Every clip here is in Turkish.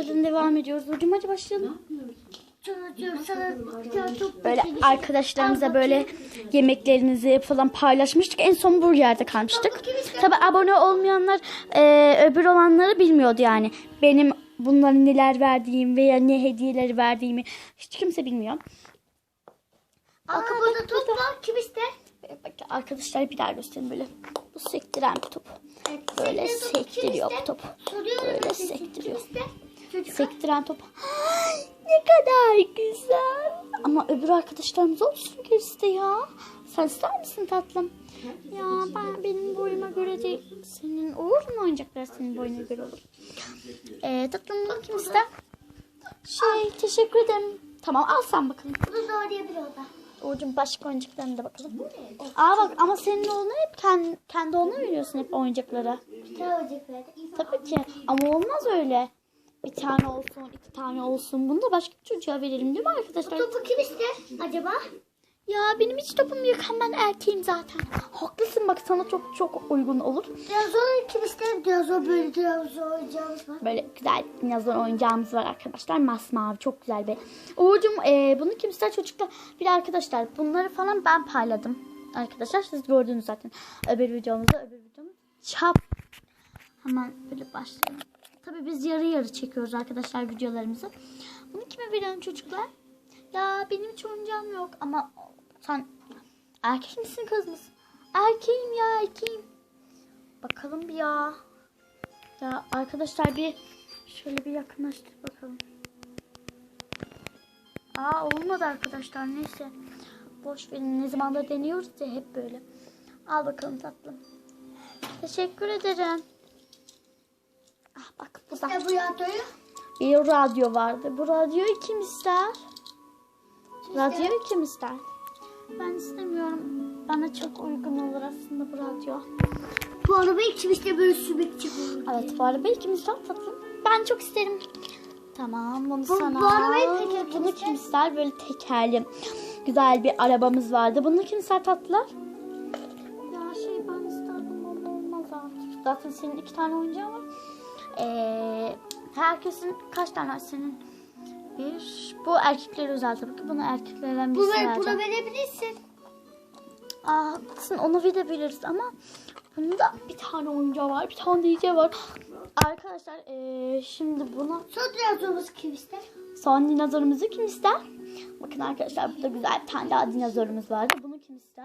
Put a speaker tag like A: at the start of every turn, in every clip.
A: videolarına devam ediyoruz. Hocam hadi başlayalım. Böyle arkadaşlarımıza böyle yemeklerimizi falan paylaşmıştık. En son bu yerde kalmıştık. Tabi abone olmayanlar e, öbür olanları bilmiyordu yani. Benim bunların neler verdiğim veya ne hediyeleri verdiğimi hiç kimse bilmiyor.
B: Aa, burada top var. Kim ister?
A: Bak arkadaşlar bir daha göstereyim böyle. Bu sektiren bir top.
B: Evet,
A: Böyle
B: sektiriyor
A: bu top. Böyle sektiriyor.
B: Kim ister? Çocuk.
A: Sektiren top. Ne kadar güzel. Ama öbür arkadaşlarımız olsun gerisi de ya. Sen ister misin tatlım? Ya ben benim boyuma göre değil. Senin olur mu oyuncaklar senin boyuna göre olur. Ee, tatlım bunu kim ister? Şey teşekkür ederim. Tamam al sen bakalım.
B: Bunu doğrayabilir o da.
A: Uğur'cum başka oyuncaklarına da bakalım. Aa bak ama senin oğluna hep kendi, kendi oğluna veriyorsun hep
B: böyle.
A: Tabii ki ama olmaz öyle. Bir tane olsun, iki tane olsun. Bunu da başka bir çocuğa verelim değil mi arkadaşlar?
B: Topu kim ister acaba?
A: Ya benim hiç topum yok. Ben erkeğim zaten. Haklısın bak sana çok çok uygun olur.
B: Dinozor kim ister? Dinozor böyle dinozor oyuncağımız var.
A: Böyle güzel dinozor oyuncağımız var arkadaşlar. Masmavi çok güzel bir. Uğur'cum e, bunu kim ister çocuklar? Bir de arkadaşlar bunları falan ben payladım. Arkadaşlar siz gördünüz zaten. Öbür videomuzda öbür videomuz. Çap. Hemen böyle başlayalım. Tabii biz yarı yarı çekiyoruz arkadaşlar videolarımızı. Bunu kime verelim çocuklar? Ya benim hiç oyuncağım yok ama sen erkek misin kız mısın? Erkeğim ya erkeğim. Bakalım bir ya. Ya arkadaşlar bir şöyle bir yakınlaştır bakalım. Aa olmadı arkadaşlar neyse. Boş verin ne zamandır deniyoruz ya hep böyle. Al bakalım tatlım. Teşekkür ederim. Ah bak bu da.
B: İşte bu radyoyu.
A: Bir radyo vardı. Bu radyoyu kim ister? Radyoyu kim ister? Ben istemiyorum. Bana çok uygun olur aslında bu radyo.
B: Bu arabayı kim ister böyle çıkıyor.
A: Evet bu arabayı kim ister tatlım? Ben çok isterim. Tamam bunu
B: Bu-
A: sana
B: bu arabayı kim
A: Bunu kim ister? Böyle tekerli güzel bir arabamız vardı. Bunu kim ister tatlılar? Ya şey ben isterdim ama olmaz artık. Zaten senin iki tane oyuncağın var. Ee, herkesin kaç tane senin? Bir. Bu erkeklere özel tabii ki. Bunu erkeklerden birisi vereceğim.
B: buna verebilirsin.
A: Aa, haklısın onu verebiliriz ama bunda bir tane oyuncağı var, bir tane DJ var. Arkadaşlar eee, şimdi buna
B: Son dinozorumuz kim ister?
A: son dinozorumuzu kim ister? Bakın arkadaşlar burada güzel bir tane daha dinozorumuz vardı. Bunu kim ister?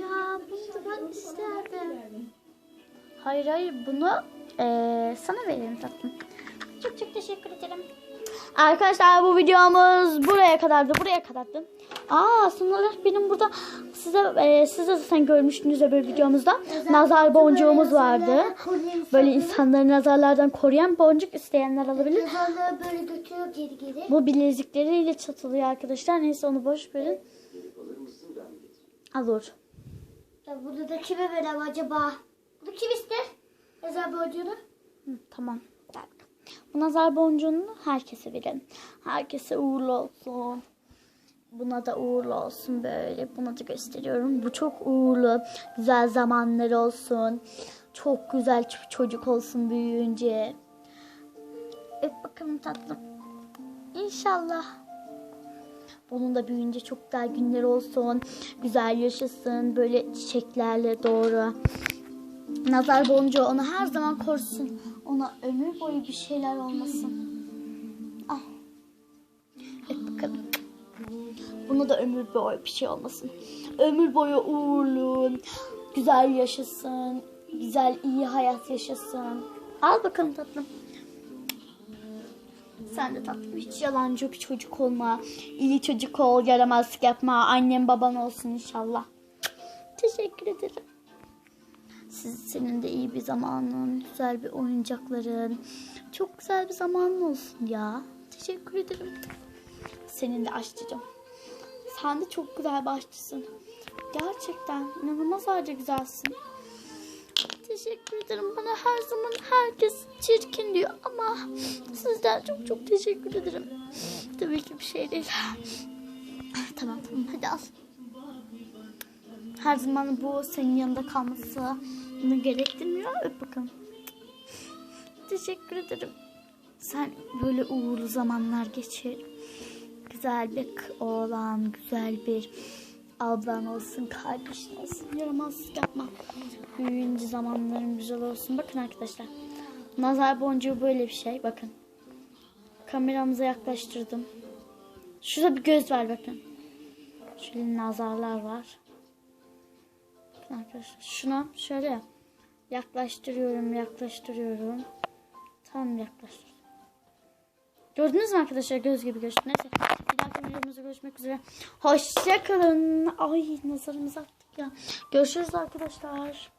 A: Ya bunu da ben isterdim. Hayır hayır bunu eee, sana verelim tatlım. Çok çok teşekkür ederim. Arkadaşlar bu videomuz buraya kadardı. Buraya kadardı. Aa olarak benim burada size e, siz de zaten görmüştünüz öbür videomuzda. Nazar boncuğumuz vardı. Böyle insanları nazarlardan koruyan boncuk isteyenler alabilir.
B: Böyle götürüyor geri geri.
A: Bu bilezikleriyle çatılıyor arkadaşlar. Neyse onu boş verin. Alır.
B: Ya burada da kime verem acaba? Bunu kim ister? Nazar boncuğunu.
A: Hı, tamam. Bu nazar boncuğunu herkese verin. Herkese uğurlu olsun. Buna da uğurlu olsun böyle. Buna da gösteriyorum. Bu çok uğurlu. Güzel zamanlar olsun. Çok güzel çocuk olsun büyüyünce. Öp bakalım tatlım. İnşallah. Bunun da büyüyünce çok güzel günler olsun. Güzel yaşasın. Böyle çiçeklerle doğru. Nazar boncuğu onu her zaman korusun. Ona ömür boyu bir şeyler olmasın. Ah. Öp bakalım. Buna da ömür boyu bir şey olmasın. Ömür boyu uğurlu, güzel yaşasın, güzel iyi hayat yaşasın. Al bakalım tatlım. Sen de tatlım hiç yalancı bir çocuk olma. İyi çocuk ol, yaramazlık yapma. Annem baban olsun inşallah. Teşekkür ederim. Siz, senin de iyi bir zamanın, güzel bir oyuncakların. Çok güzel bir zamanın olsun ya. Teşekkür ederim. Senin de aşçıcım. Sen de çok güzel bir. Gerçekten inanılmaz harca güzelsin. Teşekkür ederim. Bana her zaman herkes çirkin diyor ama sizden çok çok teşekkür ederim. Tabii ki bir şey değil. tamam tamam hadi al. Her zaman bu senin yanında kalması gerektirmiyor. Öp bakalım. Teşekkür ederim. Sen böyle uğurlu zamanlar geçir. Güzel bir oğlan, güzel bir ablan olsun, kardeşin olsun. Yaramazlık yapma. Büyüyünce zamanların güzel olsun. Bakın arkadaşlar. Nazar boncuğu böyle bir şey. Bakın. Kameramıza yaklaştırdım. Şurada bir göz var bakın. Şöyle nazarlar var. Bakın arkadaşlar. Şuna şöyle yaklaştırıyorum, yaklaştırıyorum. Tam yaklaştırdım. Gördünüz mü arkadaşlar göz gibi gözüktü. Neyse bir dahaki videomuzda görüşmek üzere. Hoşçakalın. Ay nazarımızı attık ya. Görüşürüz arkadaşlar.